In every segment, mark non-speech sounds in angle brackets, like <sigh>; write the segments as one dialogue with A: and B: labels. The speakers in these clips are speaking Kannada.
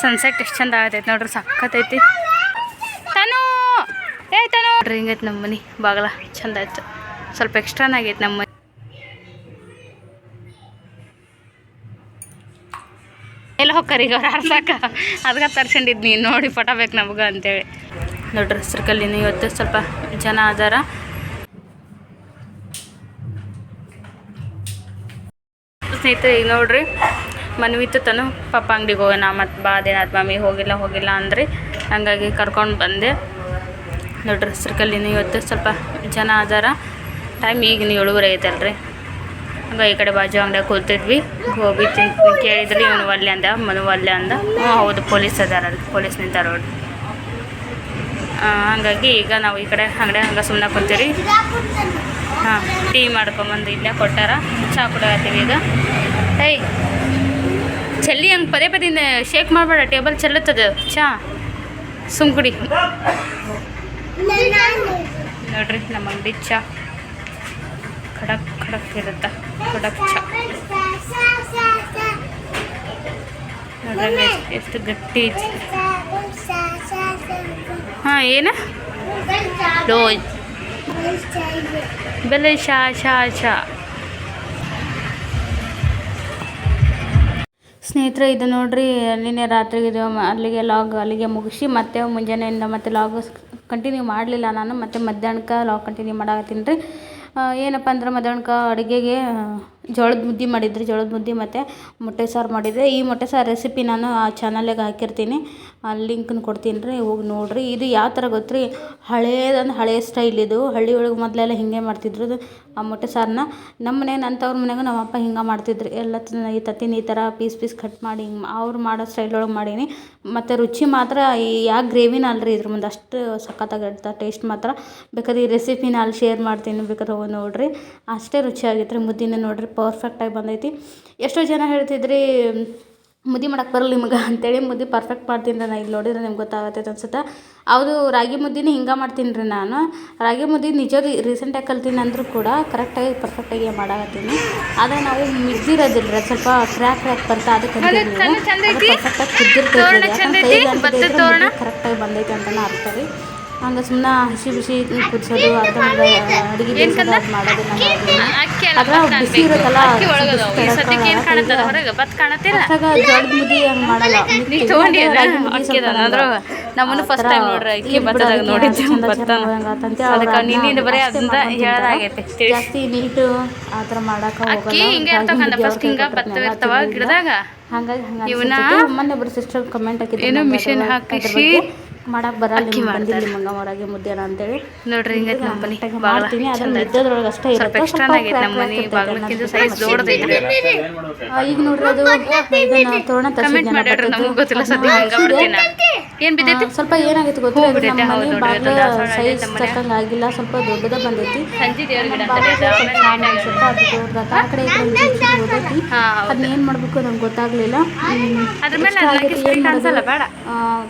A: ಸನ್ಸೆಟ್ ಎಷ್ಟು ಚಂದ ಆಗತೈತಿ ನೋಡ್ರಿ ಸಕ್ಕತ್ತೈತಿ ತನು! ಏ ತನು! ನೋಡ್ರಿ, ಹಿಂಗೈತೆ ನಮ್ಮ ಮನೆ, ಬಾಗಲ ಚಂದ ಆಯ್ತು. ಸ್ವಲ್ಪ ಎಕ್ಸ್ಟ್ರಾನ ಆಗೈತೆ ನಮ್ಮ ಮನೆ. ಎಲ್ಲ ಹೋಗ್ತಾರೆ ಈಗ ಅವ್ರು ಆರ್ಸಾಕ ಅದಕ್ಕೆ ತರ್ಸಂಡಿದ್ನಿ ನೋಡಿ ಪಟಬೇಕು ನಮ್ಗೆ ಅಂತೇಳಿ. ನೋಡ್ರಿ ಸರ್ಕಲ್ಲಿನ ಇವತ್ತು ಸ್ವಲ್ಪ ಜನ ಅದಾರ. ಸ್ನೇಹಿತರೆ, ಈಗ ನೋಡ್ರಿ ಮನ್ವಿತ್ತು ತನು ಪಪ್ಪ ಅಂಗಡಿಗೆ ಹೋಗೋಣ ಮತ್ತು ಬಾ ಮಮ್ಮಿ ಹೋಗಿಲ್ಲ ಹೋಗಿಲ್ಲ ಅಂದ್ರಿ. ಹಂಗಾಗಿ ಕರ್ಕೊಂಡು ಬಂದೆ. ನೋಡ್ರಿ ಸರ್ಕಲ್ಲಿನ ಇವತ್ತು ಸ್ವಲ್ಪ ಜನ ಅದಾರ. ಟೈಮ್ ಈಗ ಏಳುವರೆ ಐತಲ್ರಿ. ಹಂಗೆ ಈ ಕಡೆ ಬಾಜು ಅಂಗಡಿಯಾಗ ಕೂತಿದ್ವಿ. ಗೋಬಿ ತಿನ್, ಕೇಳಿದ್ರಿ, ಇವನು ಒಲ್ಲೆ ಅಂದ, ಮನು ಒಲ್ಲೆ ಅಂದ. ಹ್ಞೂ, ಹೌದು, ಪೊಲೀಸ್ ಅದಾರಲ್ಲಿ ಪೊಲೀಸ್ ನಿಂತಾರ ನೋಡಿ ಹಂಗಾಗಿ ಈಗ ನಾವು ಈ ಕಡೆ ಅಂಗಡಿ ಹಂಗೆ ಸುಮ್ಮನೆ ಕೂತೀರಿ. ಹಾಂ, ಟೀ ಮಾಡ್ಕೊಂಬಂದು ಇಲ್ಲೇ ಕೊಟ್ಟಾರ. ಚಹಾ ಈಗ. ಏಯ್ ಚೆಲ್ಲಿ ಹಂಗೆ ಪದೇ ಪದೇ ಶೇಕ್ ಮಾಡಬೇಡ ಟೇಬಲ್ ಚೆಲ್ಲುತ್ತದೆ. ಚಾ ಸುಮ್ ಕುಡಿ. ನೋಡ್ರಿ ನಮ್ಮ ಅಂಗಡಿ ಚಾ ಖಡಕ್ ಖಡಕ್ ಇರುತ್ತೆ. ಖಡಕ್ ಚಾ ನೋಡ್ರಿ ಎಷ್ಟು ಗಟ್ಟಿ ಹಾಂ ಏನು? ಬೆಲೆ ಶಾ ಶಾ ಶಾ. ಸ್ನೇಹಿತರೆ, ಇದು ನೋಡ್ರಿ, ನಿನ್ನೆ ರಾತ್ರಿ ಇದು ಅಲ್ಲಿಗೆ ಲಾಗ್ ಅಲ್ಲಿಗೆ ಮುಗಿಸಿ ಮತ್ತೆ ಮುಂಜಾನೆಯಿಂದ ಮತ್ತೆ ಲಾಗ್ ಕಂಟಿನ್ಯೂ ಮಾಡಲಿಲ್ಲ ನಾನು, ಮತ್ತೆ ಮಧ್ಯಾಹ್ನಕ್ಕೆ ಲಾಗ್ ಕಂಟಿನ್ಯೂ ಮಾಡಾಕತ್ತೀನಿ ರೀ. ಏನಪ್ಪ ಅಂದ್ರೆ ಮಧ್ಯಾಹ್ನಕ್ಕೆ ಅಡುಗೆಗೆ ಜೋಳದ ಮುದ್ದೆ ಮಾಡಿದ್ರಿ, ಜೋಳದ ಮುದ್ದೆ ಮತ್ತು ಮೊಟ್ಟೆ ಸಾರು ಮಾಡಿದ್ದೆ ಈ ಮೊಟ್ಟೆ ಸಾರು ರೆಸಿಪಿ ನಾನು ಆ ಚಾನಲ್ಗೆ ಹಾಕಿರ್ತೀನಿ. ಆ ಲಿಂಕ್ನ ಕೊಡ್ತೀನಿ ರೀ, ಹೋಗಿ ನೋಡಿರಿ. ಇದು ಯಾವ ಥರ ಗೊತ್ತ್ರಿ? ಹಳೇದಂದ್ರೆ ಹಳೇ ಸ್ಟೈಲ್ ಇದು. ಹಳ್ಳಿ ಒಳಗೆ ಮೊದಲೆಲ್ಲ ಹಿಂಗೆ ಮಾಡ್ತಿದ್ರು ಇದು ಆ ಮೊಟ್ಟೆ ಸಾರನ್ನ ನಮ್ಮ ಮನೆಗೆ ನನ್ನ ತವ್ರ ಮನ್ಯಾಗ ನಮ್ಮ ಅಪ್ಪ ಹಿಂಗೆ ಮಾಡ್ತಿದ್ರು. ಎಲ್ಲ ಈ ತತ್ತಿನ ಈ ಥರ ಪೀಸ್ ಪೀಸ್ ಕಟ್ ಮಾಡಿ ಹಿಂಗೆ ಅವ್ರು ಮಾಡೋ ಸ್ಟೈಲ್ ಒಳಗೆ ಮಾಡೀನಿ. ಮತ್ತು ರುಚಿ ಮಾತ್ರ ಈ, ಯಾವ ಗ್ರೇವಿನ ಅಲ್ರಿ ಇದ್ರ ಮುಂದೆ ಅಷ್ಟು ಸಖತ್ತಾಗಿರ್ತ ಟೇಸ್ಟ್ ಮಾತ್ರ. ಬೇಕಾದ್ರೆ ಈ ರೆಸಿಪಿನ ಅಲ್ಲಿ ಶೇರ್ ಮಾಡ್ತೀನಿ ಬೇಕಾದ್ರೆ ಹೋಗಿ ನೋಡಿರಿ. ಅಷ್ಟೇ ರುಚಿಯಾಗಿತ್ತು ರೀ ಮುದ್ದಿನ ನೋಡಿರಿ ಪರ್ಫೆಕ್ಟಾಗಿ ಬಂದೈತಿ. ಎಷ್ಟೋ ಜನ ಹೇಳ್ತಿದ್ರಿ ಮುದ್ದೆ ಮಾಡಕ್ಕೆ ಬರಲ್ಲ ನಿಮ್ಗೆ <laughs> ಅಂತೇಳಿ ಮುದ್ದೆ ಪರ್ಫೆಕ್ಟ್ ಮಾಡ್ತೀನಿ ರೀ ನಾ. ಇಲ್ಲಿ ನೋಡಿದ್ರೆ ನಿಮ್ಗೆ ಗೊತ್ತಾಗತ್ತೈತೆ ಅನ್ಸುತ್ತೆ. ಅದು ರಾಗಿ ಮುದ್ದೆನೇ ಹಿಂಗೆ ಮಾಡ್ತೀನಿ ರೀ ನಾನು. ರಾಗಿ ಮುದ್ದೆ ನಿಜ ರೀಸೆಂಟಾಗಿ ಕಲ್ತೀನಿ ಅಂದರೂ ಕೂಡ ಕರೆಕ್ಟಾಗಿ ಪರ್ಫೆಕ್ಟಾಗಿ ಮಾಡಾಕತ್ತೀನಿ. ಆದರೆ ನಾವು ಮಿಗ್ದಿರೋದಿಲ್ಲ ರೀ ಸ್ವಲ್ಪ ಕ್ರ್ಯಾಕ್ ಕ್ರ್ಯಾಕ್ ಬರ್ತಾ ಅದಕ್ಕೆ ಪರ್ಫೆಕ್ಟಾಗಿ ಕರೆಕ್ಟಾಗಿ ಬಂದೈತೆ ಅಂತಲೇ ಅರ್ಥ ರೀ. ಹಂಗೆ ಸುಮ್ಮನೆ ಹಸಿ ಬಿಸಿ ಕುದಿಸೋದು ಅರ್ಧ ಅಡುಗೆ ಅದು ಮಾಡೋದು ಅದ್ರ ಬಿಸಿ ಇರುತ್ತಲ್ಲ
B: ಜೋಳದ ಹಂಗೆ ಮಾಡಲ್ಲ.
A: ನಮ್ಮನ್ನು ಫಸ್ಟ್ ಟೈಮ್ ನೋಡ್ರಿ ಅಕ್ಕಿ ಭತ್ತದಾಗ ನೋಡಿದ್ದೆ ಅದಕ್ಕೆ ಬರೀ ಅದನ್ನ ಹೇಳದಾಗೈತೆ
B: ಜಾಸ್ತಿ ನೀಟು ಆ ಥರ ಮಾಡಕ್ಕೆ
A: ಅಕ್ಕಿ ಹಿಂಗೆ ಇರ್ತಾವ ಫಸ್ಟ್ ಹಿಂಗ ಇರ್ತಾವ ಗಿಡದಾಗ?
B: ಹಂಗಾಗಿ ಹಂಗೆ
A: ಇವನ್ನ
B: ಮೊನ್ನೆ ಸಿಸ್ಟರ್ ಕಮೆಂಟ್ ಹಾಕಿದ್ರು
A: ಏನೋ ಮಿಷಿನ್ ಹಾಕಿಸಿ
B: ಅದ್ರ ಬಗ್ಗೆ ಮಾಡಕ್ ಬರಲ್ಲ ನಿಮ್ಗೆ ಬಂದಿಲ್ಲ ಮಂಗಮರಾಗಿ ಮುದ್ದೆನ ಅಂತೇಳಿ.
A: ನೋಡ್ರಿ ನಮ್ಮ ಮನೆ
B: ಮಾಡ್ತೀನಿ ಅದ್ರ ಮಿದ್ದದ್ರೊಳಗೆ ಅಷ್ಟೇ
A: ಸ್ವಲ್ಪ
B: ಇರುತ್ತೆ ಈಗ ನೋಡ್ರಿ ಅದು ಇದನ್ನ ತೋರಣ
A: ಕಮೆಂಟ್ ಮಾಡಿಡ್ರಿ ನಮಗೂ ಗೊತ್ತಿಲ್ಲ ಸದ್ಯ ಹಿಂಗ ಬಿಡ್ತೀನಿ ಏನ್ ಬಿದ್ದೈತಿ?
B: ಸ್ವಲ್ಪ ಏನಾಗೈತಿ ಗೊತ್ತಿಲ್ಲ ನಮ್ಮ ಬಾಗ್ಲ ಸೈಜ್ ತಕ್ಕಂಗೆ ಆಗಿಲ್ಲ ಸ್ವಲ್ಪ ದೊಡ್ಡದ ಬಂದೈತಿ. ಸ್ವಲ್ಪ. ಆ ಕಡೆ ಈ ಕಡೆ ಒಂಚೂರು ಚೂರು ಹೋಗೈತಿ.
A: ಹಾ ಹೌದು.
B: ಅದನ್ನ ಏನು ಮಾಡಬೇಕು ನಂಗೆ ಗೊತ್ತಾಗ್ಲಿಲ್ಲ.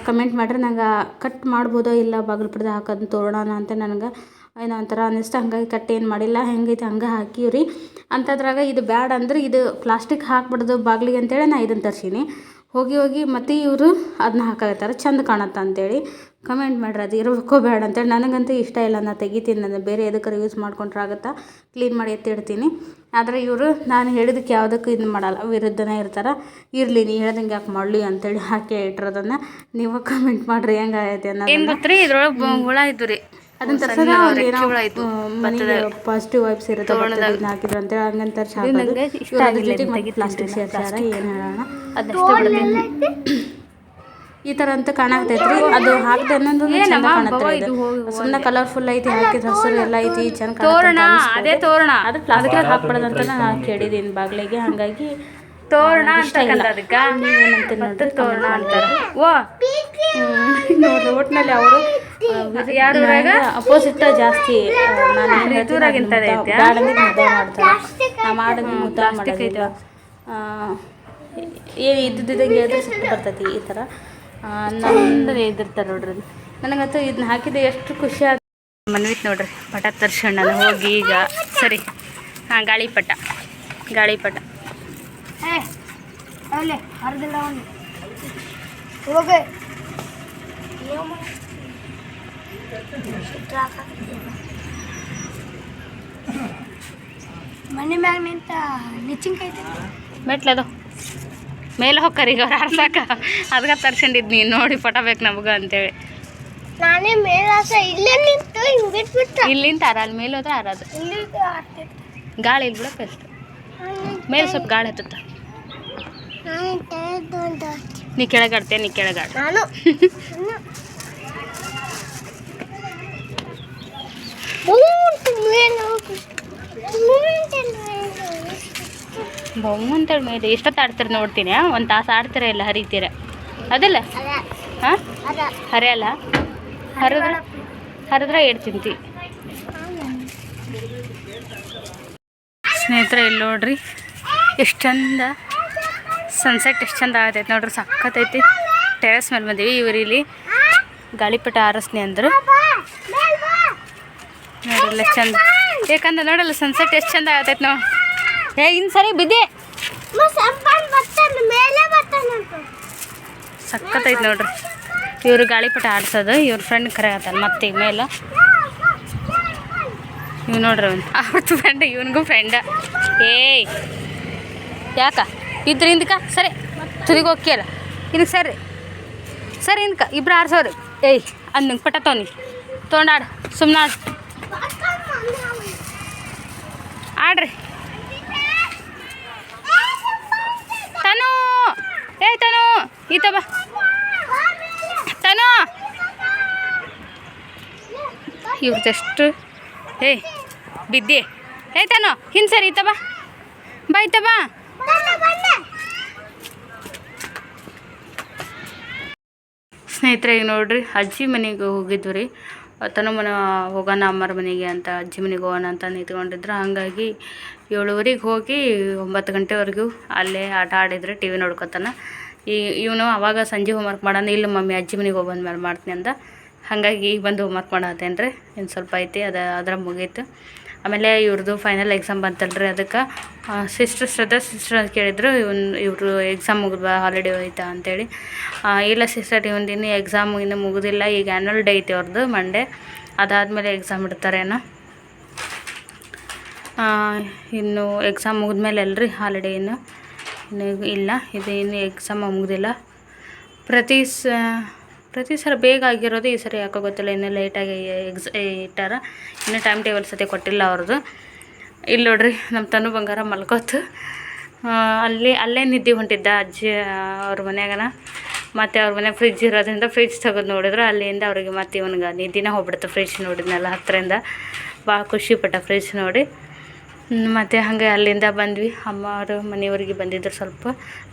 B: ಕಮೆಂಟ್ ಮಾಡ್ರಿ ನಂಗೆ ಕಟ್ ಮಾಡ್ಬೋದೋ ಇಲ್ಲ ಬಾಗಿಲು ಪಡ್ದೆ ಹಾಕೋದು ಅಂತ ನನಗೆ ಏನೋ ಒಂಥರ ಅನ್ನಿಸ್ತು ಹಂಗಾಗಿ ಕಟ್ ಏನು ಮಾಡಿಲ್ಲ. ಹೆಂಗೈತೆ ಹಂಗೆ ಹಾಕಿವ್ರಿ. ಅಂಥದ್ರಾಗ ಇದು ಬ್ಯಾಡ ಅಂದ್ರೆ ಇದು ಪ್ಲಾಸ್ಟಿಕ್ ಹಾಕ್ಬಿಡ್ದು ಬಾಗಿಲಿಗೆ ಅಂತೇಳಿ ನಾ ಇದನ್ನು ತರ್ಸೀನಿ. ಹೋಗಿ ಹೋಗಿ ಮತ್ತೆ ಇವರು ಅದನ್ನ ಹಾಕಾಕತ್ತಾರೆ. ಚಂದ ಕಾಣತ್ತೆ ಅಂತೇಳಿ. ಕಮೆಂಟ್ ಮಾಡ್ರಿ ಅದು ಇರಬೇಕೋ ಬೇಡ ಅಂತೇಳಿ. ನನಗಂತೂ ಇಷ್ಟ ಇಲ್ಲ ನಾನು ತೆಗಿತೀನಿ ನಾನು ಬೇರೆ ಎದಕ್ಕಾರ ಯೂಸ್ ಮಾಡ್ಕೊಂಡ್ರೆ ಆಗುತ್ತಾ? ಕ್ಲೀನ್ ಮಾಡಿ ಎತ್ತಿಡ್ತೀನಿ. ಆದರೆ ಇವರು ನಾನು ಹೇಳಿದಕ್ಕೆ ಯಾವುದಕ್ಕೂ ಇದು ಮಾಡಲ್ಲ ವಿರುದ್ಧನೇ ಇರ್ತಾರೆ. ಇರಲಿ ನೀ ಹೇಳ್ದಂಗೆ ಯಾಕೆ ಮಾಡಲಿ ಅಂತೇಳಿ ಹಾಕಿ ಇಟ್ಟಿರೋದನ್ನು ನೀವು ಕಮೆಂಟ್ ಮಾಡಿರಿ ಹೆಂಗಾಗೈತೆ
A: ಗೊತ್ತ್ರಿ ಇದ್ರೊಳಗೆ ಹುಳ ಇದ್ದು ರೀ
B: ಅದನ್ನ ತರ್ಸೋದ ಅವ್ರು ಏನೋ
A: ಹುಳ
B: ಮನೆಗೆ ಪಾಸಿಟಿವ್ ವೈಬ್ಸ್ ಇರುತ್ತೆ ಇದನ್ನ ಹಾಕಿದ್ರು ಅಂತೇಳಿ ಹಂಗಂತ ತರ್ಸಿ ಹಾಕೋದು.
A: ಇಷ್ಟ ಆಗಿಲ್ಲ
B: ಪ್ಲಾಸ್ಟಿಕ್ ಸೇರ್ಸ್ಯಾರ ಏನು ಹೇಳೋಣ?
A: ಅದಷ್ಟೇ
B: ಈ ಥರ ಅಂತ ಕಾಣಾಕ್ತೈತ್ರಿ ಅದು ಹಾಕ್ದೆ ಅನ್ನೋದು ಚಂದ ಕಾಣತ್ತೆ ಇದು. ಸುಮ್ಮನೆ ಕಲರ್ಫುಲ್ ಐತಿ ಹಾಕಿದ ಹಸಿರು ಎಲ್ಲ ಐತಿ ಚಂದ
A: ತೋರಣ ಅದೇ ತೋರಣ.
B: ಅದು ಪ್ಲಾಸ್ಟಿಕ್ ಹಾಕ್ಬಾರ್ದು ಅಂತ ನಾನು ಕೇಳಿದ್ದೀನಿ ಬಾಗಿಲಿಗೆ ಹಾಗಾಗಿ
A: ತೋರಣ ಅಂತ ಅದಕ್ಕೆ ತೋರಣ ಅಂತಾರೆ. ಓ
B: ನೋಡ್ರಿ ಒಟ್ಟಿನಲ್ಲಿ ಅವರು
A: ಯಾರು
B: ಅಪೋಸಿಟ್ ಜಾಸ್ತಿ ನಾನು ಏನು
A: ಋತುರಾಗಿಂತ ಐತೆ?
B: ಬ್ಯಾಡಂದ್ರೆ ಮುದ್ದೆ ಮಾಡ್ತಾರೆ ನಾ ಮುದ್ದೆ ಏನು ಇದ್ದಿದ್ದಂಗೆ ಹೇಳಿದ್ರೆ ಸಿಟ್ಟು ಬರ್ತೈತಿ ಈ ಥರ ನನ್ನ
A: ಇದಿರ್ತಾರೆ ನೋಡ್ರಿ ಅದು.
B: ನನಗಂತೂ ಇದನ್ನ ಹಾಕಿದ್ರೆ ಎಷ್ಟು ಖುಷಿ ಆಗ
A: ಮನ್ವಿತ್ ನೋಡ್ರಿ ಪಟ ತರ್ಸಣ್ಣ ನಾನು ಹೋಗಿ ಈಗ ಸರಿ. ಹಾಂ ಗಾಳಿಪಟ ಗಾಳಿಪಟ
C: ಪಟ. ಮನೆ ಮ್ಯಾಗ ನಿಂತ ನಿಚ್ಚಿನ್ಕಾಯಿ
A: ಮೆಟ್ಲದು ಮೇಲೆ ಹೋಗ್ಕರಿ ಈಗ ಅವ್ರು ತರ್ಸಂಡಿದ್ ನೀನು ನೋಡಿ ಫೋಟೋ ಬೇಕು ನಮ್ಗೆ ಅಂತೇಳಿ.
C: ನಾನೇ ಮೇಲಾಸ ಇಲ್ಲೇ ನಿಂತು ಹಿಂಗೆ ಬಿಟ್ಬಿಟ್ಟ.
A: ಇಲ್ಲಿಂದ ಅಲ್ಲಿ ಮೇಲೆ ಹೋದ್ರೆ ಆರದು ಗಾಳಿ ಇಲ್ಲಿ ಬಿಡೋ ಬೆಸ್ಟ್ ಮೇಲೆ ಸ್ವಲ್ಪ ಗಾಳಿ ಹತ್ತತ್ತ. ನೀ ಕೆಳಗಾಡ್ತೀಯ ನೀ ಕೆಳಗಾಡ
C: ನಾನು. <laughs>
A: ಬೊಮ್ಮ ಅಂತೇಳಿ ಮೇಲೆ ಎಷ್ಟೊತ್ತು ಆಡ್ತಾರೆ ನೋಡ್ತೀನಿ ಒಂದು ತಾಸು ಆಡ್ತೀರ ಇಲ್ಲ ಹರಿತೀರ? ಅದಲ್ಲ? ಹಾಂ ಹರಿಯಲ್ಲ? ಹರಿದ್ರೆ? ಹರಿದ್ರೆ ಏಟ್ ತಿಂತಿ. ಸ್ನೇಹಿತರೆ, ಇಲ್ಲಿ ನೋಡ್ರಿ, ಎಷ್ಟು ಚಂದ ಸನ್ಸೆಟ್ ಎಷ್ಟು ಚಂದ ಆಗತೈತೆ ನೋಡ್ರಿ ಸಕ್ಕತ್ತೈತಿ ಟೆರೆಸ್ ಮೇಲೆ ಬಂದೀವಿ, ಇವ್ರು ಇಲ್ಲಿ ಗಾಳಿಪಟ ಆರಿಸ್ನಿ ಅಂದರು. ನೋಡಲ್ಲ ಚಂದ. ಯಾಕಂದ್ರೆ ನೋಡಲ್ಲ ಸನ್ಸೆಟ್ ಎಷ್ಟು ಚಂದ ಆಗತೈತೆ ನಾವು ಏ ಇನ್ನು ಸರಿ ಬಿದ್ದೆ. ಸಕ್ಕತ್ತೈತೆ ನೋಡ್ರಿ. ಇವ್ರು ಗಾಳಿಪಟ ಆಡ್ಸೋದು ಇವ್ರ ಫ್ರೆಂಡ್ ಕರೆಯತ್ತಾನ ಮತ್ತೆ ಈಗ ಮೇಲೆ. ಇವ್ ನೋಡ್ರಿ ಅವ್ನು. ಅವ್ರದ್ದು ಫ್ರೆಂಡ್ ಇವನಿಗೂ ಫ್ರೆಂಡ ಏಯ್. ಯಾಕ? ಇದ್ರ ಹಿಂದಕ? ಸರಿ. ತುದಿಗೆ ಹೋಗ್ಯಲ್ಲ ಇದಕ್ಕೆ ಸರಿ. ಸರಿ ಹಿಂದಕ ಇಬ್ರು ಆಡ್ಸೋರು. ಏಯ್ ಅದು ನಂಗೆ ಪಟ ತೊನಿ. ತೊಗೊಂಡಾಡು ಸುಮ್ಮನೆ ಆಡು ಆಡ್ರಿ. ತನು. ಏ ತನು, ಈತ ಬಾ. ತನು. ಇವ್ರದೆಷ್ಟು ಏ, ಬಿದ್ದೆ. ಏ ತನು, ಹಿಂದೆ ಸರಿ, ಈತ ಬಾ. ಬಾ ಬಾ. ಸ್ನೇಹಿತರೆ, ಈಗ ನೋಡ್ರಿ, ಅಜ್ಜಿ ಮನೆಗೆ ಹೋಗಿದ್ವಿ ರೀ. ತನು ಮನೆ ಹೋಗೋಣ, ಅಮ್ಮರ ಮನೆಗೆ ಅಂತ, ಅಜ್ಜಿ ಮನೆಗೆ ಹೋಗೋಣ ಅಂತ ನಿಂತ್ಕೊಂಡಿದ್ರು. ಹಾಗಾಗಿ ಏಳುವರೆಗೆ ಹೋಗಿ ಒಂಬತ್ತು ಗಂಟೆವರೆಗೂ ಅಲ್ಲೇ ಆಟ ಆಡಿದರೆ ಟಿ ವಿ ನೋಡ್ಕೊತಾನೆ. ಈ ಇವನು ಅವಾಗ ಸಂಜೆ ಹೋಮ್ವರ್ಕ್ ಮಾಡೋಣ ಇಲ್ಲ ಮಮ್ಮಿ ಅಜ್ಜಿ ಮನೆಗೆ ಹೋಗಿ ಬಂದ್ಮೇಲೆ ಮಾಡ್ತೀನಿ ಅಂದ. ಹಾಗಾಗಿ ಈಗ ಬಂದು ಹೋಮ್ವರ್ಕ್ ಮಾಡತ್ತೇನೆ ರೀ ಇನ್ನು ಸ್ವಲ್ಪ ಐತಿ ಅದು ಅದರ ಮುಗೀತು. ಆಮೇಲೆ ಇವ್ರದ್ದು ಫೈನಲ್ ಎಕ್ಸಾಮ್ ಬಂತಲ್ರಿ ಅದಕ್ಕೆ. ಸಿಸ್ಟರ್ ಶ್ರದ್ಧಾ ಸಿಸ್ಟರ್ ಕೇಳಿದ್ರು ಇವನ್ ಇವರು ಎಕ್ಸಾಮ್ ಮುಗಿದ ಹಾಲಿಡೇ ಹೋಯ್ತಾ ಅಂತೇಳಿ. ಇಲ್ಲ ಸಿಸ್ಟರ್ ಇವಂದು ದಿನ ಎಕ್ಸಾಮ್ ಇನ್ನೂ ಮುಗಿದಿಲ್ಲ ಈಗ ಆ್ಯನ್ವಲ್ ಡೇ ಐತಿ ಅವ್ರದ್ದು ಮಂಡೇ ಅದಾದಮೇಲೆ ಎಕ್ಸಾಮ್ ಇಡ್ತಾರೇನೋ. ಆ, ಇನ್ನು ಎಕ್ಸಾಮ್ ಮುಗಿದ್ಮೇಲೆ ಅಲ್ರಿ ಹಾಲಿಡೇ ಇನ್ನು? ಇನ್ನು ಇಲ್ಲ, ಇದು ಇನ್ನು ಎಕ್ಸಾಮ್ ಮುಗಿದಿಲ್ಲ. ಪ್ರತಿ ಸ, ಪ್ರತಿ ಸಲ ಬೇಗ ಆಗಿರೋದು ಈ ಸರಿ ಯಾಕೋ ಗೊತ್ತಿಲ್ಲ, ಇನ್ನೂ ಲೇಟಾಗಿ ಎಕ್ಸ್ ಇಟ್ಟಾರ. ಇನ್ನೂ ಟೈಮ್ ಟೇಬಲ್ ಸತಿ ಕೊಟ್ಟಿಲ್ಲ ಅವ್ರದ್ದು ಇಲ್ಲಿ ನೋಡ್ರಿ ನಮ್ಮ ತನು ಬಂಗಾರ ಮಲ್ಕೋತು. ಅಲ್ಲಿ, ಅಲ್ಲೇ ನಿದ್ದೆ ಹೊಂಟಿದ್ದ ಅಜ್ಜಿ ಅವ್ರ ಮನೆಯಾಗನ. ಮತ್ತು ಅವ್ರ ಮನೆ ಫ್ರಿಜ್ ಇರೋದ್ರಿಂದ ಫ್ರಿಜ್ ತೆಗೆದು ನೋಡಿದ್ರೆ. ಅಲ್ಲಿಂದ ಅವ್ರಿಗೆ ಮತ್ತೆ ಇವನಿಗೆ ನಿದ್ದಿನ ಹೋಗ್ಬಿಡ್ತು ಫ್ರಿಜ್ ನೋಡಿದ್ನಲ್ಲ ಹತ್ತರಿಂದ ಭಾಳ ಖುಷಿಪಟ್ಟ ಫ್ರಿಜ್ ನೋಡಿ. ಮತ್ತು ಹಾಗೆ ಅಲ್ಲಿಂದ ಬಂದ್ವಿ. ಅಮ್ಮ ಅವರು ಮನೆಯವ್ರಿಗೆ ಬಂದಿದ್ರು ಸ್ವಲ್ಪ.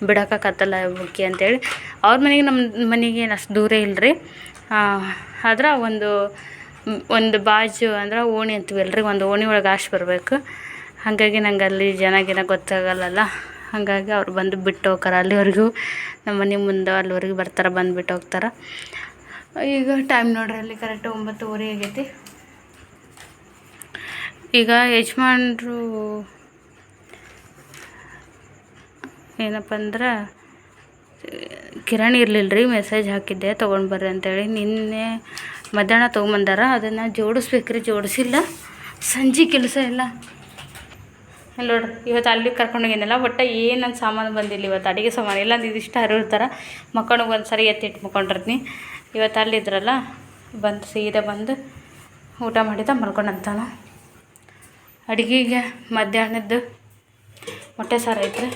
A: ಬಿಡೋಕ್ಕಾಗತ್ತಲ್ಲ ಬುಕ್ಕಿ ಅಂತೇಳಿ. ಅವ್ರ ಮನೆಗೆ ನಮ್ಮ ಮನೆಗೆ ಏನು ಅಷ್ಟು ದೂರ ಇಲ್ಲ ರೀ ಆದ್ರೆ ಒಂದು ಒಂದು ಬಾಜು ಅಂದ್ರೆ ಓಣಿ ಅಂತೀವಲ್ಲ ರೀ ಒಂದು ಓಣಿ ಒಳಗೆ ಆಶ್ ಬರಬೇಕು. ಹಾಗಾಗಿ ನಂಗೆ ಅಲ್ಲಿ ಜನ ಗಿನ ಗೊತ್ತಾಗಲ್ಲಲ್ಲ. ಹಾಗಾಗಿ ಅವ್ರು ಬಂದು ಬಿಟ್ಟು ಹೋಗ್ತಾರೆ. ಅಲ್ಲಿವರೆಗೂ ನಮ್ಮ ಮನೆ ಮುಂದೆ ಅಲ್ಲಿವರೆಗೂ ಬರ್ತಾರೆ ಬಂದು ಬಿಟ್ಟು ಹೋಗ್ತಾರೆ. ಈಗ ಟೈಮ್ ನೋಡ್ರಿ, ಅಲ್ಲಿ ಕರೆಕ್ಟ್ ಒಂಬತ್ತುವರೆ ಆಗೈತಿ. ಈಗ ಯಜಮಾನ್ರು ಏನಪ್ಪ ಅಂದ್ರೆ ಕಿರಾಣಿ ಇರಲಿಲ್ಲ ರೀ ಮೆಸೇಜ್ ಹಾಕಿದ್ದೆ, ತೊಗೊಂಡು ಬರ್ರಿ ಅಂತೇಳಿ. ನಿನ್ನೆ ಮಧ್ಯಾಹ್ನ ತೊಗೊಂಬಂದಾರ, ಅದನ್ನು ಜೋಡಿಸ್ಬೇಕ್ರಿ, ಜೋಡಿಸಿಲ್ಲ. ಸಂಜೆ ಕೆಲಸ ಇಲ್ಲ. ಇಲ್ಲಿ ನೋಡ್ರಿ, ಇವತ್ತು ಅಲ್ಲಿ ಕರ್ಕೊಂಡೋಗಿದ್ದೆಲ್ಲ ಒಟ್ಟು ಏನು ನನ್ನ ಸಾಮಾನು ಬಂದಿಲ್ಲ ಇವತ್ತು. ಅಡುಗೆ ಸಾಮಾನು ಇಲ್ಲ ಇದಿಷ್ಟು ಹರಿರ್ತಾರೆ ಮಕ್ಕಳಿಗೆ ಒಂದು ಸರಿ ಎತ್ತಿಟ್ಟು ಮುಕೊಂಡಿರ್ತೀನಿ ಇವತ್ತು ಅಲ್ಲಿದ್ರಲ್ಲ ಬಂದು ಸೀದಾ ಬಂದು ಊಟ ಮಾಡಿದ ಮಲ್ಕೊಂಡಂತಾನ ಅಡುಗೆಗೆ ಮಧ್ಯಾಹ್ನದ್ದು ಮೊಟ್ಟೆ ಸಾರು ಐತ್ರಿ.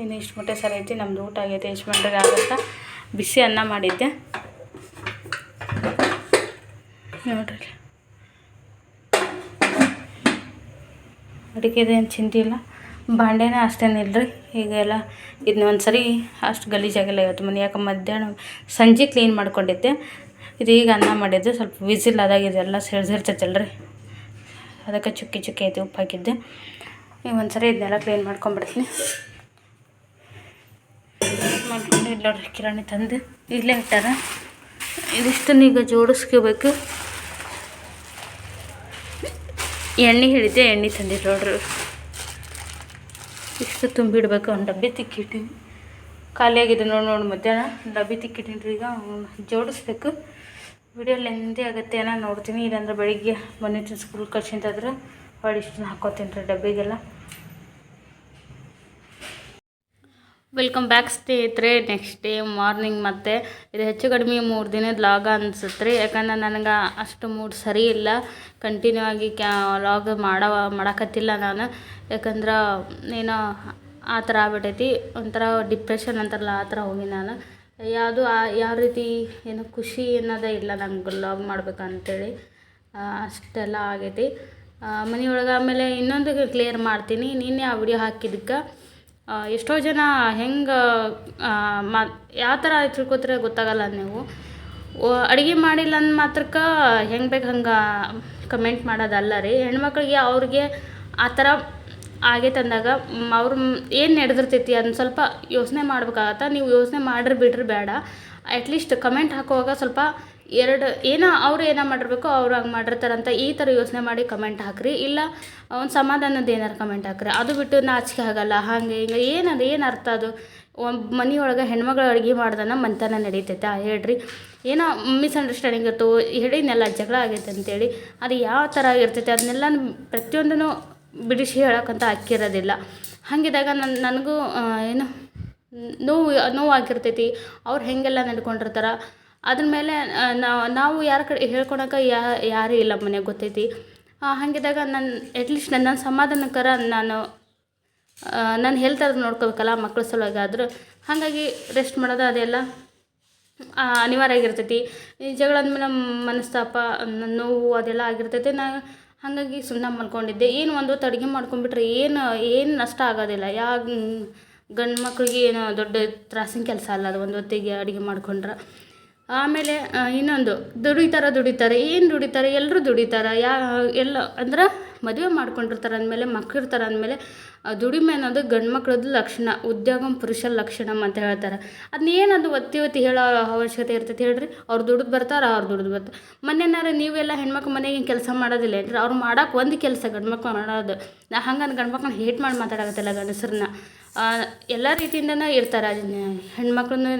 A: ಇನ್ನು ಇಷ್ಟು ಮೊಟ್ಟೆ ಸಾರು ಐತಿ, ನಮ್ದು ಊಟ ಆಗೈತೆ, ಯಜಮಾನ್ರಿಗೆ ಆಗುತ್ತೆ? ಬಿಸಿ ಅನ್ನ ಮಾಡಿದ್ದೆ. ನೋಡ್ರಿ. ಅಡುಗೆದೇನು ಚಿಂತಿಲ್ಲ ಬಾಂಡೆನೇ ಅಷ್ಟೇನಿಲ್ಲ ರೀ ಈಗೆಲ್ಲ ಇದನ್ನ ಒಂದು ಸರಿ ಅಷ್ಟು ಗಲೀಜಾಗಿಲ್ಲ ಇವತ್ತು ಮನೆ. ಯಾಕೆ ಮಧ್ಯಾಹ್ನ ಸಂಜೆ ಕ್ಲೀನ್ ಮಾಡ್ಕೊಂಡಿದ್ದೆ. ಇದು ಈಗ ಅನ್ನ ಮಾಡಿದ್ದು. ಸ್ವಲ್ಪ ವಿಸಿಲ್ ಆದಾಗ ಇದೆಲ್ಲ ರೀ ಅದಕ್ಕೆ ಚುಕ್ಕಿ ಚುಕ್ಕಿ ಐತಿ, ಉಪ್ಪು ಹಾಕಿದ್ದೆ. ಈಗ ಒಂದು ಸರಿ ಇದನ್ನೆಲ್ಲ ಕ್ಲೀನ್ ಮಾಡ್ಕೊಂಬಿಡ್ತೀನಿ. ಮಾಡ್ಕೊಂಡು ಇಲ್ಲಿ ನೋಡ್ರಿ, ಕಿರಾಣಿ ತಂದು ಇಲ್ಲೇ ಇಟ್ಟಾರ. ಇದಿಷ್ಟನ್ನು ಈಗ ಜೋಡಿಸ್ಕೋಬೇಕು. ಎಣ್ಣೆ ಹಿಡಿದೆ ಎಣ್ಣೆ ತಂದಿದ್ದು ನೋಡ್ರಿ. ಇಷ್ಟು ತುಂಬಿಡ್ಬೇಕು, ಒಂದು ಡಬ್ಬಿ ತಿಕ್ಕಿಟ್ಟಿನಿ ಖಾಲಿಯಾಗಿದೆ ನೋಡಿ ನೋಡಿ ಮಧ್ಯಾಹ್ನ. ಡಬ್ಬಿ ತಿಕ್ಕಿಟ್ಟಿನಿ ಈಗ ಜೋಡಿಸ್ಬೇಕು. ವಿಡಿಯೋ ಲೆಂದಿ ಆಗುತ್ತೆ ಏನೋ ನೋಡ್ತೀನಿ. ಇಲ್ಲಾಂದ್ರೆ ಬೆಳಿಗ್ಗೆ ಬಂದಿತ್ತು ಸ್ಕೂಲ್ ಕಳ್ಸಿಂತಾದ್ರೆ ಹೊಳ್ಳಿ ಇಷ್ಟು ಹಾಕೋತೀನಿ ರೀ ಡಬ್ಬಿಗೆಲ್ಲ. ವೆಲ್ಕಮ್ ಬ್ಯಾಕ್ ಸ್ನೇಹಿತರೆ. ನೆಕ್ಸ್ಟ್ ಡೇ ಮಾರ್ನಿಂಗ್ ಮತ್ತೆ. ಇದು ಹೆಚ್ಚು ಕಡಿಮೆ ಮೂರು ದಿನದ ಲಾಗ ಅನ್ಸುತ್ತೆ ರೀ. ಯಾಕಂದ್ರೆ ನನಗೆ ಅಷ್ಟು ಮೂಡ್ ಸರಿ ಇಲ್ಲ. ಕಂಟಿನ್ಯೂ ಆಗಿ ಕ್ಯಾ ಲಾಗ್ ಮಾಡೋ ಮಾಡಕತ್ತಿಲ್ಲ ನಾನು. ಯಾಕಂದ್ರೆ ಏನೋ ಆ ಥರ ಆಗ್ಬಿಟ್ಟೈತಿ ಒಂಥರ ಡಿಪ್ರೆಷನ್ ಅಂತಾರಲ್ಲ ಆ ಥರ ಹೋಗಿ ನಾನು. ಯಾವುದು ಯಾವ ರೀತಿ ಏನು ಖುಷಿ ಅನ್ನೋದೇ ಇಲ್ಲ ನಮ್ಗೆ ಲಾಗ್ ಮಾಡ್ಬೇಕಂತೇಳಿ. ಅಷ್ಟೆಲ್ಲ ಆಗೈತಿ. ಮನೆಯೊಳಗೆ ಆಮೇಲೆ ಇನ್ನೊಂದು ಕ್ಲಿಯರ್ ಮಾಡ್ತೀನಿ. ನಿನ್ನೆ ಆ ವಿಡಿಯೋ ಹಾಕಿದ್ದಕ್ಕೆ ಎಷ್ಟೋ ಜನ ಹೆಂಗೆ ಮಾ, ಯಾವ ಥರ ತಿಳ್ಕೊತಾರೆ ಗೊತ್ತಾಗಲ್ಲ ನೀವು. ಅಡುಗೆ ಮಾಡಿಲ್ಲ ಅಂದ ಮಾತ್ರಕ್ಕೆ ಹೆಂಗೆ ಬೇಕು ಹಂಗೆ ಕಮೆಂಟ್ ಮಾಡೋದಲ್ಲ ರೀ. ಹೆಣ್ಮಕ್ಳಿಗೆ ಅವ್ರಿಗೆ ಆ ಥರ ಆಗೈತೆ ತಂದಾಗ ಅವ್ರು ಏನು ನಡೆದಿರ್ತೈತಿ ಅದನ್ನ ಸ್ವಲ್ಪ ಯೋಚನೆ ಮಾಡ್ಬೇಕಾಗತ್ತೆ. ನೀವು ಯೋಚನೆ ಮಾಡಿರಿ ಬಿಡ್ರಿ ಬೇಡ. ಅಟ್ಲೀಸ್ಟ್ ಕಮೆಂಟ್ ಹಾಕುವಾಗ ಸ್ವಲ್ಪ ಎರಡು, ಏನೋ ಅವ್ರು ಏನೋ ಮಾಡಿರ್ಬೇಕು ಅವ್ರು ಹಂಗೆ ಮಾಡಿರ್ತಾರಂತ ಈ ಥರ ಯೋಚನೆ ಮಾಡಿ ಕಮೆಂಟ್ ಹಾಕ್ರಿ. ಇಲ್ಲ, ಒಂದು ಸಮಾಧಾನದ ಏನಾರು ಕಮೆಂಟ್ ಹಾಕ್ರಿ. ಅದು ಬಿಟ್ಟು ನಾಚಿಕೆ ಆಗಲ್ಲ. ಹಾಗೆ ಹಿಂಗೆ ಏನದು, ಏನು ಅರ್ಥ ಅದು? ಒಂದು ಮನೆಯೊಳಗೆ ಹೆಣ್ಮಗಳು ಅಡುಗೆ ಮಾಡ್ದನ ಮಂತನ ನಡೀತೈತೆ. ಹೇಳ್ರಿ. ಏನೋ ಮಿಸ್ಅಂಡರ್ಸ್ಟ್ಯಾಂಡಿಂಗ್ ಇರ್ತವೆ. ಹೇಳಿದ್ನೆಲ್ಲ ಜಗಳ ಆಗೈತೆ ಅಂತೇಳಿ. ಅದು ಯಾವ ಥರ ಇರ್ತೈತೆ? ಅದನ್ನೆಲ್ಲ ಪ್ರತಿಯೊಂದೂ ಬಿಡಿಸಿ ಹೇಳೋಕ್ಕಂತ ಅಕ್ಕಿರೋದಿಲ್ಲ. ಹಾಗಿದ್ದಾಗ ನನ್ನ ನನಗೂ ಏನು, ನೋವು, ನೋವಾಗಿರ್ತೈತಿ. ಅವ್ರು ಹೇಗೆಲ್ಲ ನಡ್ಕೊಂಡಿರ್ತಾರೆ. ಅದ್ರ ಮೇಲೆ ನಾವು ಯಾರ ಕಡೆ ಹೇಳ್ಕೊಳಕ್ಕೆ ಯಾರೂ ಇಲ್ಲ ಮನೆಗೆ ಗೊತ್ತೈತಿ. ಹಾಗಿದ್ದಾಗ ನನ್ನ ಅಟ್ಲೀಸ್ಟ್ ನನ್ನ ಸಮಾಧಾನಕರ ನಾನು ನನ್ನ ಹೆಲ್ತ್ ಆದ್ರೂ ನೋಡ್ಕೋಬೇಕಲ್ಲ ಮಕ್ಕಳ ಸಲುವಾಗಿ ಹಾಗಾಗಿ ರೆಸ್ಟ್ ಮಾಡೋದು ಅದೆಲ್ಲ ಅನಿವಾರ್ಯ ಆಗಿರ್ತೈತಿ. ಜಗಳ ಅಂದಮೇಲೆ ಮನಸ್ತಾಪ ನೋವು ಅದೆಲ್ಲ ಆಗಿರ್ತೈತಿ. ನಾ ಹಾಗಾಗಿ ಸುಮ್ಮನೆ ಮಲ್ಕೊಂಡಿದ್ದೆ. ಏನು ಒಂದು ಹೊತ್ತು ಅಡುಗೆ ಮಾಡ್ಕೊಂಡ್ಬಿಟ್ರೆ ಏನು ಏನು ನಷ್ಟ ಆಗೋದಿಲ್ಲ. ಯಾ ಗಂಡು ಮಕ್ಳಿಗೆ ಏನು ದೊಡ್ಡ ತ್ರಾಸಿನ ಕೆಲಸ ಅಲ್ಲ ಅದು ಒಂದು ಹೊತ್ತಿಗೆ ಅಡುಗೆ ಮಾಡ್ಕೊಂಡ್ರೆ. ಆಮೇಲೆ ಇನ್ನೊಂದು, ದುಡಿತಾರೆ ದುಡಿತಾರೆ. ಏನು ದುಡಿತಾರೆ? ಎಲ್ಲರೂ ದುಡಿತಾರೆ. ಯಾ, ಎಲ್ಲ, ಅಂದ್ರೆ ಮದುವೆ ಮಾಡ್ಕೊಂಡಿರ್ತಾರೆ ಅಂದಮೇಲೆ ಮಕ್ಕಳಿರ್ತಾರೆ ಅಂದಮೇಲೆ ದುಡಿಮೆ ಅನ್ನೋದು ಗಂಡು ಮಕ್ಳದ್ದು ಲಕ್ಷಣ, ಉದ್ಯೋಗಂ ಪುರುಷರ ಲಕ್ಷಣ ಅಂತ ಹೇಳ್ತಾರೆ. ಅದನ್ನೇನು ಏನದು ಒತ್ತಿ ಒತ್ತಿ ಹೇಳೋ ಅವಶ್ಯಕತೆ ಇರ್ತೈತೆ ಹೇಳ್ರಿ? ಅವ್ರು ದುಡ್ದು ಬರ್ತಾರೆ, ಅವ್ರು ದುಡ್ದು ಬರ್ತಾರೆ ಮೊನ್ನೆನಾರ ನೀವೆಲ್ಲ ಹೆಣ್ಮಕ್ಳು ಮನೆಗೆ ಕೆಲಸ ಮಾಡೋದಿಲ್ಲ ಏನ್ರಿ? ಅವ್ರು ಮಾಡೋಕೆ ಒಂದು ಕೆಲಸ ಗಂಡು ಮಕ್ಳು ಮಾಡೋದು. ನಾ ಹಂಗಂದು ಗಂಡು ಮಕ್ಳನ್ನ ಹೇಟ್ ಮಾಡಿ ಮಾತಾಡಕತ್ತಿಲ್ಲ ಗಂಡಸ್ರನ್ನ. ಎಲ್ಲ ರೀತಿಯಿಂದನೇ ಇರ್ತಾರೆ. ಹೆಣ್ಮಕ್ಳನ್ನು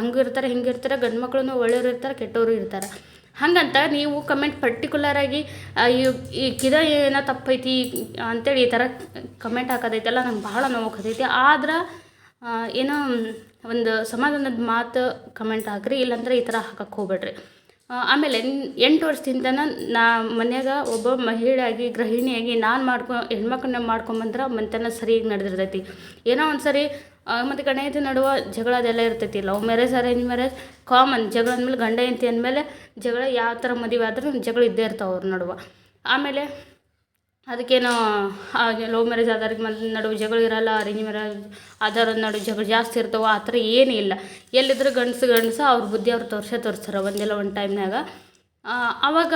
A: ಹಂಗೆ ಇರ್ತಾರೆ, ಹಿಂಗೆ ಇರ್ತಾರೆ, ಗಂಡು ಮಕ್ಳು ಒಳ್ಳೆಯವ್ರು ಇರ್ತಾರೆ, ಕೆಟ್ಟವರು ಇರ್ತಾರೆ. ಹಾಗಂತ ನೀವು ಕಮೆಂಟ್ ಪರ್ಟಿಕ್ಯುಲರಾಗಿ ಈ ಕಿದ ಏನೋ ತಪ್ಪೈತಿ ಅಂತೇಳಿ ಈ ಥರ ಕಮೆಂಟ್ ಹಾಕೋದೈತೆಲ್ಲ, ನಂಗೆ ಭಾಳ ನೋವಾಗತೈತಿ ಆದ್ರೆ ಏನೋ ಒಂದು ಸಮಾಧಾನದ ಮಾತು ಕಮೆಂಟ್ ಹಾಕ್ರಿ, ಇಲ್ಲಾಂದ್ರೆ ಈ ಥರ ಹಾಕಕ್ಕೆ ಹೋಗ್ಬೇಡ್ರಿ. ಆಮೇಲೆ ಎಂಟು ವರ್ಷದಿಂದನ ನಾ ಮನ್ಯಾಗ ಒಬ್ಬ ಮಹಿಳೆಯಾಗಿ, ಗೃಹಿಣಿಯಾಗಿ ನಾನು ಮಾಡ್ಕೊ, ಹೆಣ್ಮಕ್ಳನ್ನ ಮಾಡ್ಕೊಂಬಂದ್ರೆ ಮನೆತನ ಸರಿಯಾಗಿ ನಡೆದಿರ್ತೈತಿ. ಏನೋ ಒಂದು ಸರಿ ಮತ್ತು ಗಂಡ ಹೆಂಡತಿ ನಡುವ ಜಗಳ ಅದೆಲ್ಲ ಇರ್ತೈತಿ. Love marriage, arrange marriage, common ಜಗಳ ಅಂದಮೇಲೆ ಗಂಡ ಹೆಂಡತಿ ಅಂದಮೇಲೆ ಜಗಳ ಯಾವ ಥರ ಮದುವೆ ಆದ್ರೂ ಜಗಳ ಇದ್ದೇ ಇರ್ತಾವೆ ಅವ್ರ ನಡುವೆ. ಆಮೇಲೆ ಅದಕ್ಕೇನು ಲವ್ ಮ್ಯಾರೇಜ್ ಆದವ್ರಿಗೆ ಮದ್ ನಡುವೆ ಜಗಳ ಇರಲ್ಲ ಅರೇಂಜ್ ಮ್ಯಾರೇಜ್ ಆದವ್ರ ನಡುವೆ ಜಗಳ ಜಾಸ್ತಿ ಇರ್ತಾವೆ ಆ ಥರ ಏನೂ ಇಲ್ಲ. ಎಲ್ಲಿದ್ರು ಗಂಡಸು ಗಂಡಸು ಅವ್ರ ಬುದ್ಧಿ ಅವ್ರು ತೋರಿಸೇ ತೋರಿಸ್ತಾರೆ ಒಂದೆಲ್ಲ ಒಂದು ಟೈಮ್ನಾಗ ಆವಾಗ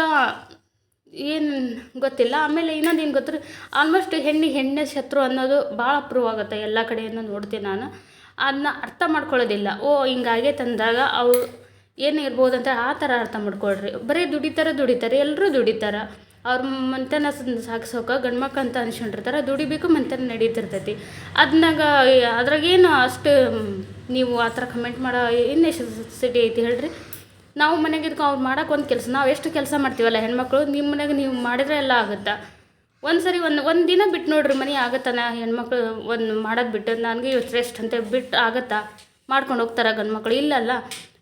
A: ಏನು ಗೊತ್ತಿಲ್ಲ. ಆಮೇಲೆ ಇನ್ನೊಂದು ಏನು ಗೊತ್ತಿರ ಆಲ್ಮೋಸ್ಟ್ ಹೆಣ್ಣಿಗೆ ಹೆಣ್ಣೆ ಶತ್ರು ಅನ್ನೋದು ಭಾಳ ಅಪ್ರೂವ್ ಆಗುತ್ತೆ ಎಲ್ಲ ಕಡೆಯಿಂದ ನೋಡ್ತೀನಿ ನಾನು. ಅದನ್ನ ಅರ್ಥ ಮಾಡ್ಕೊಳ್ಳೋದಿಲ್ಲ. ಓ, ಹಿಂಗಾಗೆ ತಂದಾಗ ಅವು ಏನು ಇರ್ಬೋದು ಅಂತ ಆ ಥರ ಅರ್ಥ ಮಾಡ್ಕೊಳ್ರಿ. ಬರೀ ದುಡಿತಾರೆ ದುಡಿತಾರೆ ಎಲ್ಲರೂ ದುಡಿತಾರೆ. ಅವ್ರ ಮಂತನ ಸಾಗ್ಸೋಕೆ ಗಂಡು ಅಂತ ಅನ್ಸ್ಕೊಂಡಿರ್ತಾರೆ, ದುಡಿಬೇಕು ಮಂತನ ನಡೀತಿರ್ತೈತಿ. ಅದನ್ನಾಗ ಅದ್ರಾಗೇನು ಅಷ್ಟು ನೀವು ಆ ಥರ ಕಮೆಂಟ್ ಮಾಡೋ ಏನು ಸಿಟಿ ಐತಿ ಹೇಳ್ರಿ? ನಾವು ಮನೆಗೆ ಇದ್ಕೊ, ಅವ್ರು ಮಾಡೋಕೆ ಒಂದು ಕೆಲಸ, ನಾವು ಎಷ್ಟು ಕೆಲಸ ಮಾಡ್ತೀವಲ್ಲ ಹೆಣ್ಮಕ್ಳು ನಿಮ್ಮ ಮನೆಗೆ ನೀವು ಮಾಡಿದ್ರೆ ಎಲ್ಲ ಆಗುತ್ತಾ? ಒಂದು ಸರಿ ಒಂದು ಒಂದು ದಿನ ಬಿಟ್ಟು ನೋಡ್ರಿ ಮನೆ ಆಗತ್ತಾನ ಹೆಣ್ಮಕ್ಳು, ಒಂದು ಮಾಡೋದು ಬಿಟ್ಟು, ನನಗೆ ಇವತ್ತು ರೆಸ್ಟ್ ಅಂತ ಬಿಟ್ಟು ಆಗುತ್ತಾ? ಮಾಡ್ಕೊಂಡು ಹೋಗ್ತಾರೆ ಗಂಡು ಮಕ್ಳು ಇಲ್ಲಲ್ಲ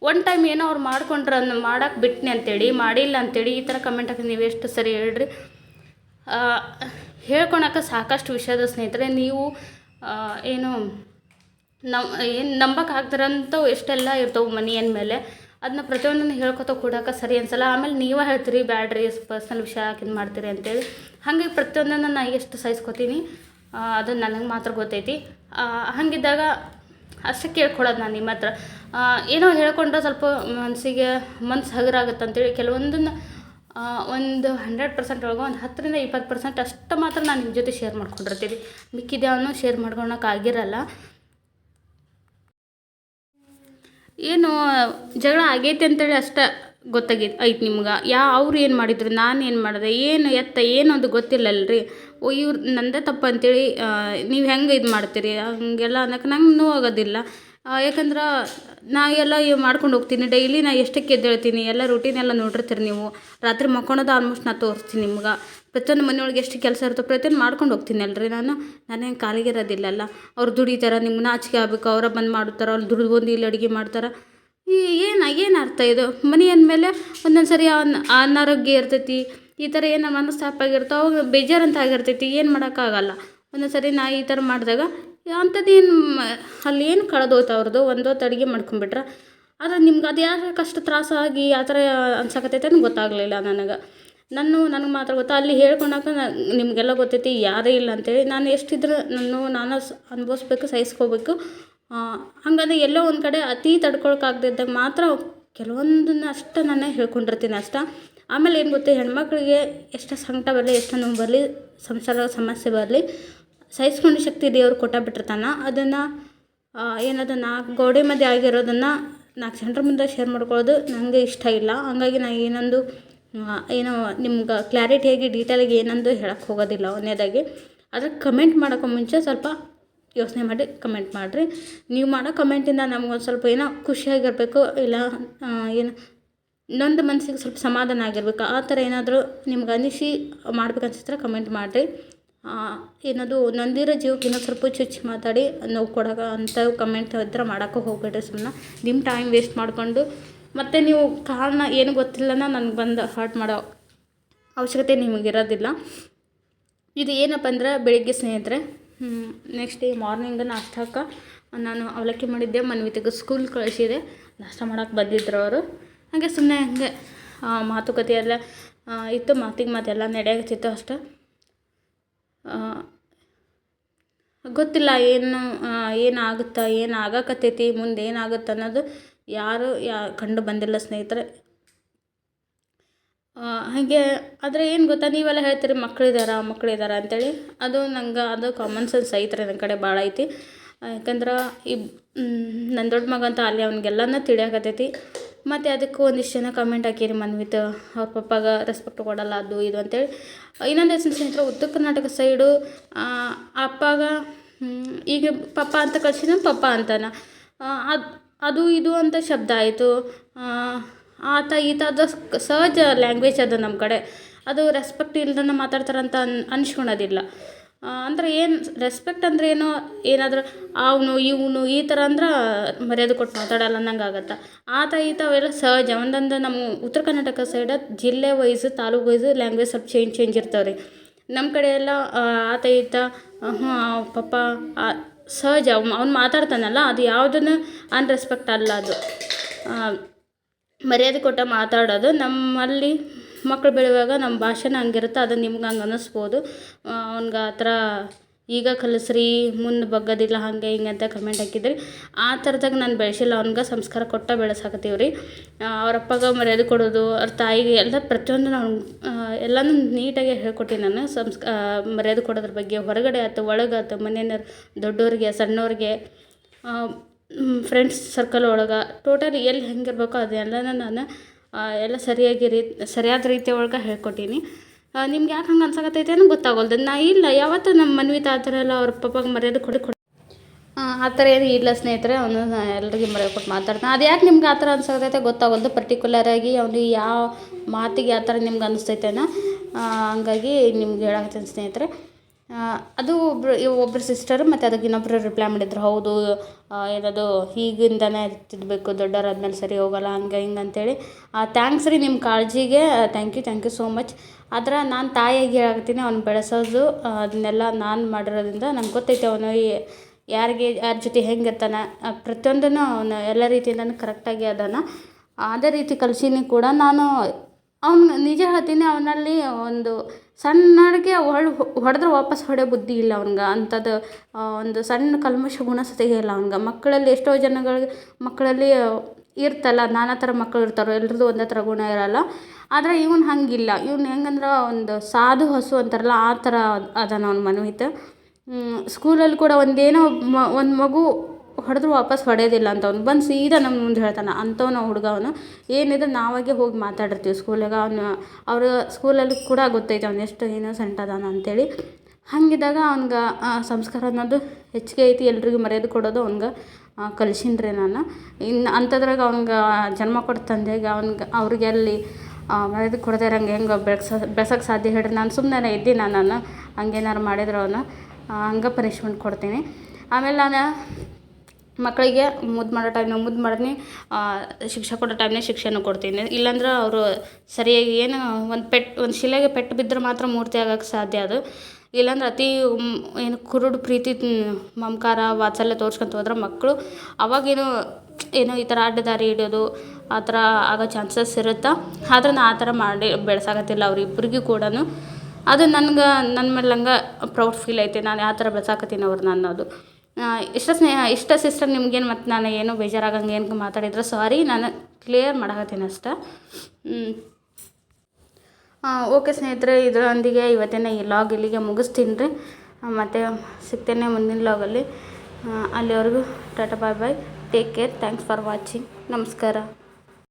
A: ಒನ್ ಟೈಮ್ ಏನೋ ಅವ್ರು ಮಾಡ್ಕೊಂಡ್ರೆ ಮಾಡಕ್ಕೆ ಬಿಟ್ನಿ ಅಂತೇಳಿ, ಮಾಡಿಲ್ಲ ಅಂತೇಳಿ ಈ ಥರ ಕಮೆಂಟ್ ಹಾಕಿ ನೀವು ಎಷ್ಟು ಸರಿ ಹೇಳ್ರಿ. ಹೇಳ್ಕೊಳಕ್ಕೆ ಸಾಕಷ್ಟು ವಿಷಯದ ಸ್ನೇಹಿತರೆ, ನೀವು ಏನು, ನಮ್, ಏನು ನಂಬಕ್ಕೆ ಆಗ್ತಾರಂಥವು ಎಷ್ಟೆಲ್ಲ ಇರ್ತವೆ ಮನಿ ಅಂದಮೇಲೆ ಅದನ್ನ ಪ್ರತಿಯೊಂದನ್ನು ಹೇಳ್ಕೊತ ಕೂಡಕ್ಕೆ ಸರಿ ಅನ್ಸಲ್ಲ. ಆಮೇಲೆ ನೀವೇ ಹೇಳ್ತೀರಿ, ಬ್ಯಾಡ್ರಿ ಪರ್ಸ್ನಲ್ ವಿಷಯ ಹಾಕಿದ್ ಮಾಡ್ತೀರಿ ಅಂತೇಳಿ. ಹಾಗೆ ಪ್ರತಿಯೊಂದನ್ನು ನಾನು ಎಷ್ಟು ಸಹಿಸ್ಕೊತೀನಿ ಅದು ನನಗೆ ಮಾತ್ರ ಗೊತ್ತೈತಿ. ಹಾಗಿದ್ದಾಗ ಅಷ್ಟೇ ಕೇಳ್ಕೊಳ್ಳೋದು ನಾನು ನಿಮ್ಮ ಹತ್ರ. ಏನೋ ಹೇಳ್ಕೊಂಡ್ರೆ ಸ್ವಲ್ಪ ಮನಸ್ಸಿಗೆ ಮನ್ಸು ಹಗುರಾಗುತ್ತೆ ಅಂತೇಳಿ ಕೆಲವೊಂದನ್ನು ಒಂದು ಹಂಡ್ರೆಡ್ ಪರ್ಸೆಂಟ್ ಒಳಗೆ ಒಂದು ಹತ್ತರಿಂದ ಇಪ್ಪತ್ತು ಪರ್ಸೆಂಟ್ ಅಷ್ಟು ಮಾತ್ರ ನಾನು ನಿಮ್ಮ ಜೊತೆ ಶೇರ್ ಮಾಡ್ಕೊಂಡಿರ್ತೀನಿ. ಮಿಕ್ಕಿದ್ಯಾವನು ಶೇರ್ ಆಗಿರಲ್ಲ. ಏನು, ಜಗಳ ಆಗೈತೆ ಅಂತೇಳಿ ಅಷ್ಟೇ ಗೊತ್ತಾಗಿ ಐತೆ ನಿಮ್ಗೆ. ಯಾ, ಅವ್ರು ಏನು ಮಾಡಿದ್ರು, ನಾನು ಏನು ಮಾಡಿದೆ, ಏನು ಎತ್ತ, ಏನು ಅಂತ ಗೊತ್ತಿಲ್ಲಲ್ರಿ. ಓ, ಇವ್ರು ನಂದೇ ತಪ್ಪು ಅಂತೇಳಿ ನೀವು ಹೆಂಗೆ ಇದು ಮಾಡ್ತೀರಿ? ಹಂಗೆಲ್ಲ ಅನ್ನೋಕೆ ನಂಗೆ ನೋವಾಗೋದಿಲ್ಲ ಯಾಕಂದ್ರೆ ನಾ ಎಲ್ಲ ಮಾಡ್ಕೊಂಡು ಹೋಗ್ತೀನಿ. ಡೈಲಿ ನಾ ಎಷ್ಟಕ್ಕೆ ಎದ್ದೇಳ್ತೀನಿ? ಎಲ್ಲ ರೂಟೀನ್ ಎಲ್ಲ ನೋಡಿರ್ತೀರಿ ನೀವು. ರಾತ್ರಿ ಮಕ್ಕೊಳೋದು ಆಲ್ಮೋಸ್ಟ್ ನಾ ತೋರಿಸ್ತೀನಿ ನಿಮ್ಗೆ. ಪ್ರತಿಯೊಂದು ಮನೆಯೊಳಗೆ ಎಷ್ಟು ಕೆಲಸ ಇರ್ತೋ ಪ್ರತಿಯೊಂದು ಮಾಡ್ಕೊಂಡು ಹೋಗ್ತೀನಿ ಅಲ್ರಿ ನಾನು. ನಾನೇನು ಕಾಲಿಗೆ ಇರೋದಿಲ್ಲಲ್ಲ ಅವ್ರು ದುಡಿತಾರೆ ನಿಮ್ಗೆ ನಾಚಿಕೆ ಆಗಬೇಕು. ಅವರ ಬಂದು ಮಾಡ್ತಾರೆ ಅವ್ರು ದುಡ್ದು ಬಂದು ಇಲ್ಲಿ ಅಡುಗೆ ಮಾಡ್ತಾರೆ. ಏನು ಏನು ಅರ್ಥ ಇದು? ಮನೆ ಅಂದಮೇಲೆ ಒಂದೊಂದು ಸರಿ ಅನ್, ಅನಾರೋಗ್ಯ ಇರ್ತೈತಿ. ಈ ಥರ ಏನು ಮನಸ್ತಾಪ ಆಗಿರ್ತಾವೆ ಅವಾಗ ಬೇಜಾರಂತ ಆಗಿರ್ತೈತಿ, ಏನು ಮಾಡೋಕ್ಕಾಗಲ್ಲ. ಒಂದೊಂದು ಸರಿ ನಾ ಈ ಥರ ಮಾಡಿದಾಗ ಅಂಥದ್ದು ಏನು ಅಲ್ಲಿ ಏನು ಕಳೆದೋಯ್ತು ಅವ್ರದ್ದು ಒಂದೊತ್ತು ಅಡುಗೆ ಮಾಡ್ಕೊಂಬಿಟ್ರೆ. ಆದರೆ ನಿಮ್ಗೆ ಅದು ಯಾಕೆ ಕಷ್ಟ ತ್ರಾಸಾಗಿ ಆ ಥರ ಅನ್ಸಕತ್ತೈತೆ ಅಂತ ಗೊತ್ತಾಗಲಿಲ್ಲ ನನಗೆ. ನಾನು, ನನಗೆ ಮಾತ್ರ ಗೊತ್ತಾ, ಅಲ್ಲಿ ಹೇಳ್ಕೊಳಕ್ಕೆ ನಿಮಗೆಲ್ಲ ಗೊತ್ತೈತಿ, ಯಾರೇ ಇಲ್ಲ ಅಂತೇಳಿ ನಾನು ಎಷ್ಟಿದ್ರು ನಾನು ನಾನು ಅನುಭವಿಸ್ಬೇಕು, ಸಹಿಸ್ಕೋಬೇಕು. ಹಂಗಂದ್ರೆ ಎಲ್ಲೋ ಒಂದು ಕಡೆ ಅತಿ ತಡ್ಕೊಳಕ್ಕಾಗ್ದಿದ್ದಾಗ ಮಾತ್ರ ಕೆಲವೊಂದನ್ನ ನಾನು ನಾನೇ ಹೇಳ್ಕೊಂಡಿರ್ತೀನಿ ಅಷ್ಟೇ. ಆಮೇಲೆ ಏನು ಗೊತ್ತಾ, ಹೆಣ್ಮಕ್ಳಿಗೆ ಎಷ್ಟು ಸಂಕಟ ಬರಲಿ, ಎಷ್ಟು ನೋವು ಬರಲಿ, ಸಂಸಾರ ಸಮಸ್ಯೆ ಬರಲಿ, ಸಹಿಸ್ಕೊಂಡು ಶಕ್ತಿ ದೇವ್ರು ಕೊಟ್ಟ ಬಿಟ್ಟಿರ್ತಾನೆ. ಅದನ್ನು ಏನದು ನಾಲ್ಕು ಗೋಡೆ ಮಧ್ಯೆ ಆಗಿರೋದನ್ನು ನಾಲ್ಕು ಜನರ ಮುಂದೆ ಶೇರ್ ಮಾಡ್ಕೊಳ್ಳೋದು ನನಗೆ ಇಷ್ಟ ಇಲ್ಲ. ಹಂಗಾಗಿ ನಾನು ಏನೊಂದು ಏನೋ ನಿಮ್ಗೆ ಕ್ಲಾರಿಟಿಯಾಗಿ ಡೀಟೇಲಾಗಿ ಏನಂದು ಹೇಳಕ್ಕೆ ಹೋಗೋದಿಲ್ಲ ಒಂದನೇದಾಗಿ ಆದರೆ ಕಮೆಂಟ್ ಮಾಡೋಕೆ ಮುಂಚೆ ಸ್ವಲ್ಪ ಯೋಚನೆ ಮಾಡಿ ಕಮೆಂಟ್ ಮಾಡಿರಿ. ನೀವು ಮಾಡೋ ಕಮೆಂಟಿಂದ ನಮ್ಗೊಂದು ಸ್ವಲ್ಪ ಏನೋ ಖುಷಿಯಾಗಿರಬೇಕು, ಇಲ್ಲ ಏನು ನೊಂದು ಮನಸ್ಸಿಗೆ ಸ್ವಲ್ಪ ಸಮಾಧಾನ ಆಗಿರ್ಬೇಕು. ಆ ಥರ ಏನಾದರೂ ನಿಮ್ಗೆ ಅನಿಸಿ ಮಾಡ್ಬೇಕನ್ಸಿದ್ರೆ ಕಮೆಂಟ್ ಮಾಡಿರಿ. ಏನದು, ನೊಂದಿರೋ ಜೀವಕ್ಕೆ ಸ್ವಲ್ಪ ಚುಚ್ಚಿ ಮಾತಾಡಿ, ನೋವು ಕೊಡೋಕೆ ಅಂತ ಕಮೆಂಟ್ ಇದ್ರೆ ಮಾಡೋಕೆ ಹೋಗ್ಬೇಡ್ರಿ ಸುಮ್ಮನೆ ನಿಮ್ಮ ಟೈಮ್ ವೇಸ್ಟ್ ಮಾಡಿಕೊಂಡು. ಮತ್ತು ನೀವು ಕಾರಣ ಏನು ಗೊತ್ತಿಲ್ಲನ ನನಗೆ ಬಂದು ಹರ್ಟ್ ಮಾಡೋ ಅವಶ್ಯಕತೆ ನಿಮಗಿರೋದಿಲ್ಲ. ಇದು ಏನಪ್ಪ ಅಂದ್ರೆ ಬೆಳಿಗ್ಗೆ ಸ್ನೇಹಿತರೆ ನೆಕ್ಸ್ಟ್ ಈ ಮಾರ್ನಿಂಗ್ ನಾಷ್ಟಕ್ಕೆ ನಾನು ಅವಲಕ್ಕಿ ಮಾಡಿದ್ದೆ, ಮನ್ವಿತಿಗೆ ಸ್ಕೂಲ್ ಕಳಿಸಿದೆ. ನಾಷ್ಟ ಮಾಡೋಕೆ ಬಂದಿದ್ರು ಅವರು. ಹಾಗೆ ಸುಮ್ಮನೆ ಹಂಗೆ ಮಾತುಕತೆ ಎಲ್ಲ ಇತ್ತು, ಮಾತಿಗೆ ಮಾತೆಲ್ಲ ನಡೆಯಾಗತ್ತಿತ್ತು ಅಷ್ಟೆ. ಗೊತ್ತಿಲ್ಲ ಏನು ಏನಾಗುತ್ತಾ ಏನು ಆಗಕತ್ತೈತಿ ಮುಂದೆ ಏನಾಗುತ್ತೆ ಅನ್ನೋದು ಯಾರು, ಯಾ, ಕಂಡು ಬಂದಿಲ್ಲ ಸ್ನೇಹಿತರೆ. ಹಾಗೆ, ಆದರೆ ಏನು ಗೊತ್ತಾ, ನೀವೆಲ್ಲ ಹೇಳ್ತೀರಿ ಮಕ್ಕಳಿದಾರ ಮಕ್ಕಳಿದಾರ ಅಂತೇಳಿ. ಅದು ನಂಗೆ, ಅದು ಕಾಮನ್ ಸೆನ್ಸ್ ಐತ್ರಿ ನನ್ನ ಕಡೆ ಭಾಳ ಐತಿ. ಯಾಕಂದ್ರೆ ಈ ನನ್ನ ದೊಡ್ಡ ಮಗ ಅಂತ ಅಲ್ಲಿ ಅವ್ನಿಗೆಲ್ಲನೂ ತಿಳಿಯಾಕತ್ತೈತಿ. ಮತ್ತು ಅದಕ್ಕೆ ಒಂದಿಷ್ಟು ಜನ ಕಮೆಂಟ್ ಹಾಕಿರಿ ಮನ್ವಿತ್. ಅವ್ರ ಪಪ್ಪಾಗ ರೆಸ್ಪೆಕ್ಟ್ ಕೊಡಲ್ಲ ಅದು, ಇದು ಅಂತೇಳಿ. ಇನ್ನೊಂದು ಎಸ್ ಸ್ನೇಹಿತರೆ, ಉತ್ತರ ಕರ್ನಾಟಕ ಸೈಡು ಅಪ್ಪಾಗ ಈಗ ಪಪ್ಪ ಅಂತ ಕಳ್ಸಿದ ಪಪ್ಪ ಅಂತಾನ. ಅದು ಅದು ಇದು ಅಂತ ಶಬ್ದ ಆಯಿತು. ಆತ ಈತ ಅದು ಸಹಜ ಲ್ಯಾಂಗ್ವೇಜ್ ಅದು ನಮ್ಮ ಕಡೆ. ಅದು ರೆಸ್ಪೆಕ್ಟ್ ಇಲ್ದನ ಮಾತಾಡ್ತಾರಂತ ಅನ್, ಅನ್ಸ್ಕೊಳೋದಿಲ್ಲ. ಅಂದ್ರೆ ಏನು ರೆಸ್ಪೆಕ್ಟ್ ಅಂದ್ರೆ ಏನು ಏನಾದರೂ ಅವನು, ಇವನು ಈ ಥರ ಅಂದ್ರೆ ಮರ್ಯಾದೆ ಕೊಟ್ಟು ಮಾತಾಡಲ್ಲ ಅನ್ನಂಗೆ ಆಗತ್ತೆ ಆತ ಈತ ಅವೆಲ್ಲ ಸಹಜ. ಒಂದೊಂದು ನಮ್ಮ ಉತ್ತರ ಕರ್ನಾಟಕ ಸೈಡ ಜಿಲ್ಲೆ ವೈಸ್ ತಾಲೂಕು ವೈಸ್ ಲ್ಯಾಂಗ್ವೇಜ್ ಸ್ವಲ್ಪ ಚೇಂಜ್ ಚೇಂಜ್ ಇರ್ತಾವೆ ರೀ ನಮ್ಮ ಕಡೆ ಎಲ್ಲ ಆತ ಈತ ಹ್ಞೂ ಪಪ್ಪ ಸಹಜ. ಅವ್ನು ಮಾತಾಡ್ತಾನಲ್ಲ, ಅದು ಯಾವುದನ್ನು ಅನ್ರೆಸ್ಪೆಕ್ಟ್ ಅಲ್ಲ ಅದು. ಮರ್ಯಾದೆ ಕೊಟ್ಟ ಮಾತಾಡೋದು ನಮ್ಮಲ್ಲಿ ಮಕ್ಕಳು ಬೆಳೆಯುವಾಗ ನಮ್ಮ ಭಾಷೆನ ಹಂಗಿರುತ್ತೆ ಅದು ನಿಮ್ಗೆ ಹಂಗೆ ಅನ್ನಿಸ್ಬೋದು. ಅವ್ನ್ಗೆ ಆ ಥರ ಈಗ ಕಲಿಸ್ರಿ ಮುಂದೆ ಬಗ್ಗೋದಿಲ್ಲ ಹಾಗೆ ಹಿಂಗೆ ಅಂತ ಕಮೆಂಟ್ ಹಾಕಿದ್ರಿ. ಆ ಥರದಾಗ ನಾನು ಬೆಳೆಸಿಲ್ಲ ಅವ್ನಿಗೆ ಸಂಸ್ಕಾರ ಕೊಟ್ಟ ಬೆಳೆಸಾಕತ್ತೀವಿ ರೀ ಅವ್ರ ಮರ್ಯಾದೆ ಕೊಡೋದು ಅವ್ರ ತಾಯಿಗೆ ಎಲ್ಲ ಪ್ರತಿಯೊಂದು ನಾನು ಎಲ್ಲನೂ ನೀಟಾಗಿ ಹೇಳ್ಕೊಟ್ಟಿನಿ ನಾನು. ಸಂಸ್ ಆ, ಮರ್ಯಾದೆ ಕೊಡೋದ್ರ ಬಗ್ಗೆ ಹೊರಗಡೆ ಆಯ್ತು ಒಳಗೆ ಆಯ್ತು ಮನೆಯವ್ರು ದೊಡ್ಡವ್ರಿಗೆ ಸಣ್ಣವ್ರಿಗೆ ಫ್ರೆಂಡ್ಸ್ ಸರ್ಕಲ್ ಒಳಗೆ ಟೋಟಲಿ ಎಲ್ಲಿ ಹೆಂಗಿರ್ಬೇಕೋ ಅದೆಲ್ಲನೂ ನಾನು ಎಲ್ಲ ಸರಿಯಾಗಿ ರೀ, ಸರಿಯಾದ ರೀತಿ ಒಳಗೆ ಹೇಳ್ಕೊಟ್ಟೀನಿ. ನಿಮ್ಗೆ ಯಾಕೆ ಹಂಗೆ ಅನ್ಸಕತ್ತೈತೆ ಅನ್ನೋ ಗೊತ್ತಾಗೋಲ್ದು. ನಾ ಇಲ್ಲ, ಯಾವತ್ತೂ ನಮ್ಮ ಮನ್ವಿತ ಆ ಥರ ಎಲ್ಲ ಅವ್ರ ಪಪ್ಪಾಗ ಮರ್ಯಾದೆ ಕೊಡಿ ಕೊಡಿ. ಆ ಥರ ಏನು ಇಲ್ಲ ಸ್ನೇಹಿತರೆ, ಅವನು ಎಲ್ರಿಗೆ ಮರ್ಯಾದೆ ಕೊಟ್ಟು ಮಾತಾಡ್ತಾನೆ. ಅದು ಯಾಕೆ ನಿಮ್ಗೆ ಆ ಥರ ಅನ್ಸಕತ್ತೈತೆ ಗೊತ್ತಾಗೋಲ್ದು. ಪರ್ಟಿಕ್ಯುಲರಾಗಿ ಅವ್ನಿಗೆ ಯಾವ ಮಾತಿಗೆ ಯಾವ ಥರ ನಿಮ್ಗೆ ಅನಿಸ್ತೈತೆನೋ ಹಂಗಾಗಿ ನಿಮ್ಗೆ ಹೇಳಕತ್ತೀನಿ ಸ್ನೇಹಿತರೆ. ಅದು ಒಬ್ಬರು ಒಬ್ಬರು ಸಿಸ್ಟರು ಮತ್ತು ಅದಕ್ಕೆ ಇನ್ನೊಬ್ಬರು ರಿಪ್ಲೈ ಮಾಡಿದ್ರು. ಹೌದು ಏನದು, ಹೀಗಿಂದನೇ ತಿದ್ದಬೇಕು ದೊಡ್ಡವರಾದ್ಮೇಲೆ ಸರಿ ಹೋಗಲ್ಲ, ಹಂಗೆ, ಹಿಂಗೆ ಅಂತೇಳಿ. ಥ್ಯಾಂಕ್ಸ್ ರೀ ನಿಮ್ಮ ಕಾಳಜಿಗೆ. Thank you thank you so much ಆದ್ರೆ ನಾನು ತಾಯಿಯಾಗಿ ಹೇಳ್ತೀನಿ ಅವ್ನು ಬೆಳೆಸೋದು. ಅದನ್ನೆಲ್ಲ ನಾನು ಮಾಡಿರೋದ್ರಿಂದ ನಂಗೆ ಗೊತ್ತೈತೆ ಅವನು ಯಾರಿಗೆ, ಯಾರ ಜೊತೆ ಹೆಂಗಿರ್ತಾನೆ ಪ್ರತಿಯೊಂದನ್ನು ಅವನು ಎಲ್ಲ ರೀತಿಯಿಂದನೂ ಕರೆಕ್ಟಾಗಿ ಅದಾನ. ಅದೇ ರೀತಿ ಕಲ್ಸೀನಿ ಕೂಡ ನಾನು. ಅವ್ನು ನಿಜ ಹೇಳ್ತೀನಿ, ಅವನಲ್ಲಿ ಒಂದು ಸಣ್ಣಗೆ ಹೊಳ್ ಹೊಡೆದ್ರೆ ವಾಪಸ್ ಹೊಡೆಯೋ ಬುದ್ಧಿ ಇಲ್ಲ ಅವ್ನಿಗೆ. ಅಂಥದ್ದು ಒಂದು ಸಣ್ಣ ಕಲ್ಮಶ ಗುಣ ಸತಿಗೆ ಇಲ್ಲ ಅವ್ನಿಗೆ. ಮಕ್ಕಳಲ್ಲಿ ಎಷ್ಟೋ ಜನಗಳಿಗೆ, ಮಕ್ಕಳಲ್ಲಿ ಇರ್ತಲ್ಲ, ನಾನಾ ಥರ ಮಕ್ಕಳು ಇರ್ತಾರೆ, ಎಲ್ರದ್ದು ಒಂದೇ ಥರ ಗುಣ ಇರಲ್ಲ. ಆದರೆ ಇವ್ನು ಹಾಗಿಲ್ಲ. ಇವ್ನು ಹೆಂಗಂದ್ರೆ ಒಂದು ಸಾಧು ಹಸು ಅಂತಾರಲ್ಲ, ಆ ಥರ ಅದಾನ ಅವ್ನ ಮನ್ವಿತ. ಸ್ಕೂಲಲ್ಲಿ ಕೂಡ ಒಂದೇನೋ ಮ, ಒಂದು ಮಗು ಹೊಡೆದ್ರು ವಾಪಸ್ ಹೊಡೆಯೋದಿಲ್ಲ ಅಂತವ್ನು. ಬಂದು ಸೀದಾ ನಮ್ಮ ಮುಂದೆ ಹೇಳ್ತಾನೆ ಅಂಥವ್ನ ಹುಡುಗ ಅವನು ಏನಿದೆ ನಾವಾಗೆ ಹೋಗಿ ಮಾತಾಡಿರ್ತೀವಿ ಸ್ಕೂಲಾಗ, ಅವನು, ಅವ್ರ ಸ್ಕೂಲಲ್ಲಿ ಕೂಡ ಗೊತ್ತೈತೆ ಅವ್ನು ಎಷ್ಟು ಇನ್ನೋಸೆಂಟ್ ಅದಾನ ಅಂತೇಳಿ. ಹಾಗಿದ್ದಾಗ ಅವ್ನಿಗೆ ಸಂಸ್ಕಾರ ಅನ್ನೋದು ಹೆಚ್ಚಿಗೆ ಐತಿ, ಎಲ್ರಿಗೂ ಮರ್ಯಾದೆ ಕೊಡೋದು ಅವ್ನಿಗೆ ಕಲಿಸಿನ್ರಿ ನಾನು. ಇನ್ನು ಅಂಥದ್ರಾಗ ಅವ್ನಿಗೆ ಜನ್ಮ ಕೊಟ್ಟ ತಂದೆಗೆ ಅವ್ನಿಗೆ, ಅವ್ರಿಗೆ ಅಲ್ಲಿ ಮರ್ಯಾದೆ ಕೊಡದೇ ಇರಂಗೆ ಹೆಂಗೆ ಬೆಳೆಸ, ಬೆಳ್ಸೋಕೆ ಸಾಧ್ಯ ಹೇಳ್ರಿ. ನಾನು ಸುಮ್ಮನೆ ಇದ್ದೀನಿ ನಾನು, ಹಂಗೇನಾರು ಮಾಡಿದ್ರು ಅವನು ಹಂಗೆ ಪನಿಷ್ಮೆಂಟ್ ಕೊಡ್ತೀನಿ. ಆಮೇಲೆ ನಾನು ಮಕ್ಕಳಿಗೆ ಮುದ್ದು ಮಾಡೋ ಟೈಮ್ನಾಗ ಮುದ್ದು ಮಾಡಿದ್ನಿ ಶಿಕ್ಷೆ ಕೊಡೋ ಟೈಮ್ನಾಗ ಶಿಕ್ಷೆನೂ ಕೊಡ್ತೀನಿ. ಇಲ್ಲಾಂದ್ರೆ ಅವರು ಸರಿಯಾಗಿ ಏನು ಒಂದು ಪೆಟ್ಟು ಒಂದು ಶಿಲೆಗೆ ಪೆಟ್ಟು ಬಿದ್ದರೆ ಮಾತ್ರ ಮೂರ್ತಿ ಆಗಕ್ಕೆ ಸಾಧ್ಯ ಅದು. ಇಲ್ಲಾಂದ್ರೆ ಅತಿ ಏನು ಕುರುಡು ಪ್ರೀತಿ ಮಮಕಾರ, ವಾತ್ಸಲ್ಯ ತೋರ್ಸ್ಕೊಂತ ಹೋದ್ರೆ ಮಕ್ಕಳು ಅವಾಗೇನು ಏನೋ ಈ ಥರ ಅಡ್ಡ ದಾರಿ ಹಿಡಿಯೋದು, ಆ ಥರ ಆಗೋ ಚಾನ್ಸಸ್ ಇರುತ್ತೆ? ಆದ್ರೆ ನಾ ಆ ಥರ ಮಾಡಿ ಬೆಳ್ಸಾಕತ್ತಿಲ್ಲ ಅವ್ರಿಬ್ರಿಗೂ ಕೂಡ ಅದು ನನ್ಗೆ ನನ್ನ ಮೇಲೆ ಹಂಗೆ ಪ್ರೌಡ್ ಫೀಲ್ ಐತೆ. ನಾನು ಯಾವ ಥರ ಬೆಳೆಸಾಕತ್ತೀನಿ ಅವ್ರನ್ನ ಅನ್ನೋದು ಇಷ್ಟ ಸ್ನೇಹ, ಇಷ್ಟ ಸಿಸ್ಟರ್ ನಿಮ್ಗೇನು ಮತ್ತು ನಾನು ಏನು ಬೇಜಾರಾಗಂಗೆ ಏನು ಮಾತಾಡಿದ್ರೆ ಸಾರಿ ನಾನು ಕ್ಲಿಯರ್ ಮಾಡಕತ್ತೀನಿ ಅಷ್ಟೇ. ಓಕೆ ಸ್ನೇಹಿತರೆ, ಇದರೊಂದಿಗೆ ಇವತ್ತಿನ ಈ ಲಾಗ್ ಇಲ್ಲಿಗೆ ಮುಗಿಸ್ತೀನಿ ರೀ. ಮತ್ತು ಸಿಗ್ತೇನೆ ಮುಂದಿನ ಲಾಗಲ್ಲಿ ಅಲ್ಲಿವರೆಗೂ tata bye bye. Take care thanks for watching ನಮಸ್ಕಾರ.